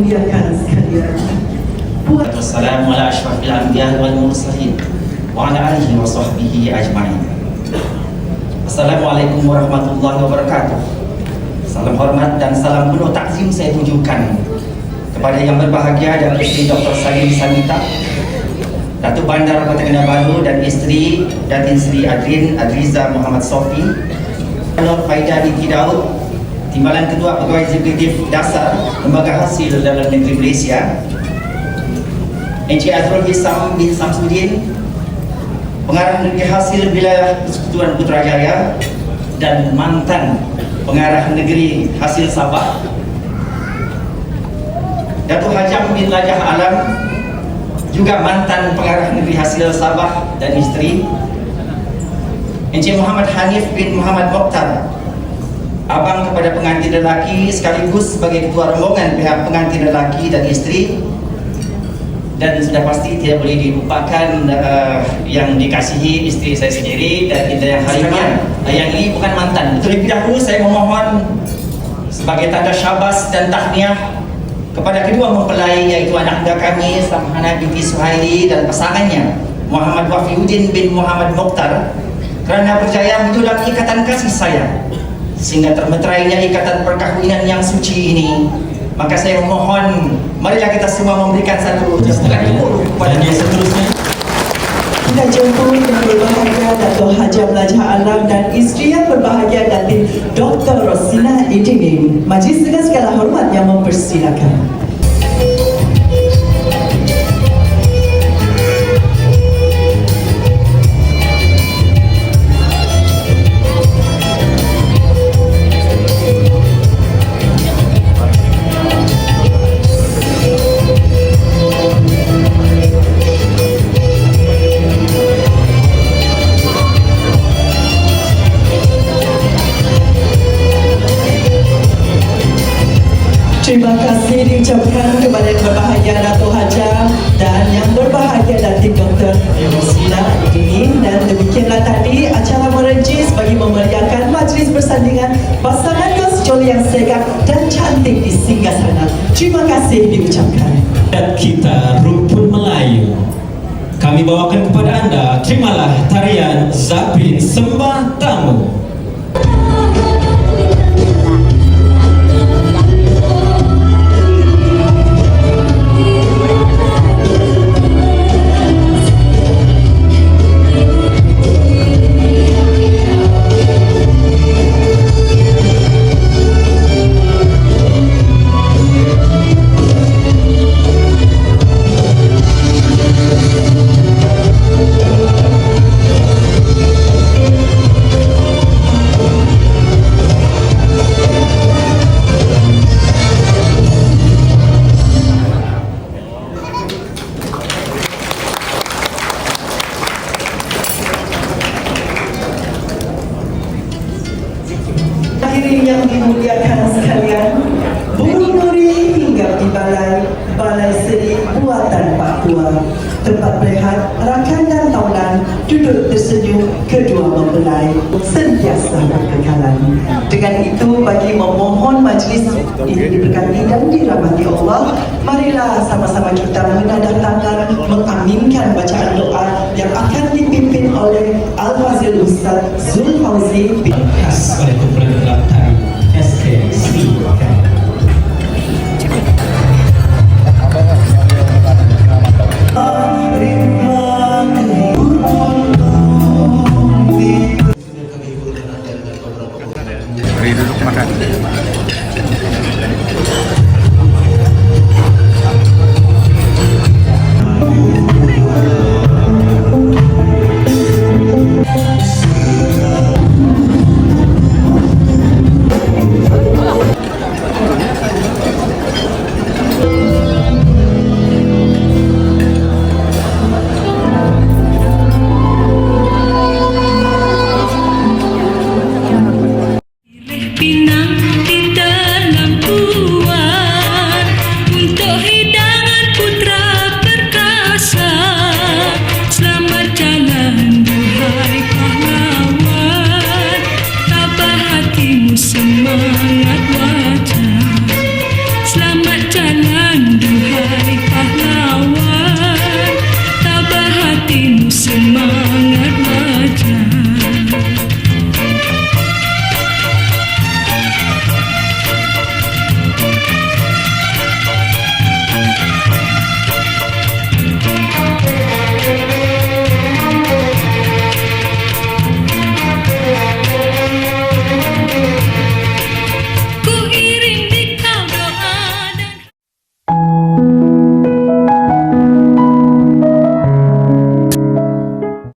dimuliakan sekalian. Assalamualaikum warahmatullahi wabarakatuh. Assalamualaikum warahmatullahi wabarakatuh. Salam hormat dan salam penuh takzim saya tunjukkan kepada yang berbahagia dan isteri Dr. Salim Sanita Datuk Bandar Kota Kinabalu dan isteri Datin Sri Adrin Adriza Muhammad Sofi Nur Faida Niti Daud Timbalan Ketua Pegawai Eksekutif Dasar Lembaga Hasil dalam Negeri Malaysia, Encik Azrul Hisam bin Samsudin, Pengarah Negeri Hasil Wilayah Persekutuan Putrajaya dan mantan Pengarah Negeri Hasil Sabah, Datuk Hajam bin Lajah Alam, juga mantan Pengarah Negeri Hasil Sabah dan isteri, Encik Muhammad Hanif bin Muhammad Mokhtar, abang kepada pengantin lelaki sekaligus sebagai ketua rombongan pihak pengantin lelaki dan isteri. Dan sudah pasti tidak boleh dilupakan uh, yang dikasihi isteri saya sendiri dan kita yang hari uh, yang ini bukan mantan. Terlebih dahulu saya memohon sebagai tanda syabas dan tahniah kepada kedua mempelai iaitu anak muda kami Samhana binti Suhaili dan pasangannya Muhammad Wafiuddin bin Muhammad Mokhtar. Kerana berjaya menjulang ikatan kasih sayang sehingga termeterainya ikatan perkahwinan yang suci ini maka saya memohon marilah kita semua memberikan satu setengah ibu kepada Dan yang seterusnya Kita jemput yang berbahagia Dato' Hajam Lajah Alam dan isteri yang berbahagia Datin Dr. Rosina Idinin. Majlis dengan segala hormat yang mempersilakan. Kasih diucapkan kepada yang berbahagia Dato' Hajam dan yang berbahagia Datin Dr. Rosina Idinin dan demikianlah tadi acara merencis bagi memeriahkan majlis persandingan pasangan kos joli yang segak dan cantik di singgah sana. Terima kasih diucapkan. dan kita rumpun Melayu Kami bawakan kepada anda Terimalah tarian Zapin Sembah Tamu kedua mempelai Sentiasa berkekalan. Dengan itu bagi memohon majlis ini diberkati dan dirahmati Allah Marilah sama-sama kita menandatangkan Mengaminkan bacaan doa Yang akan dipimpin oleh Al-Fazil Ustaz Zulfauzi bin Khas Thank you.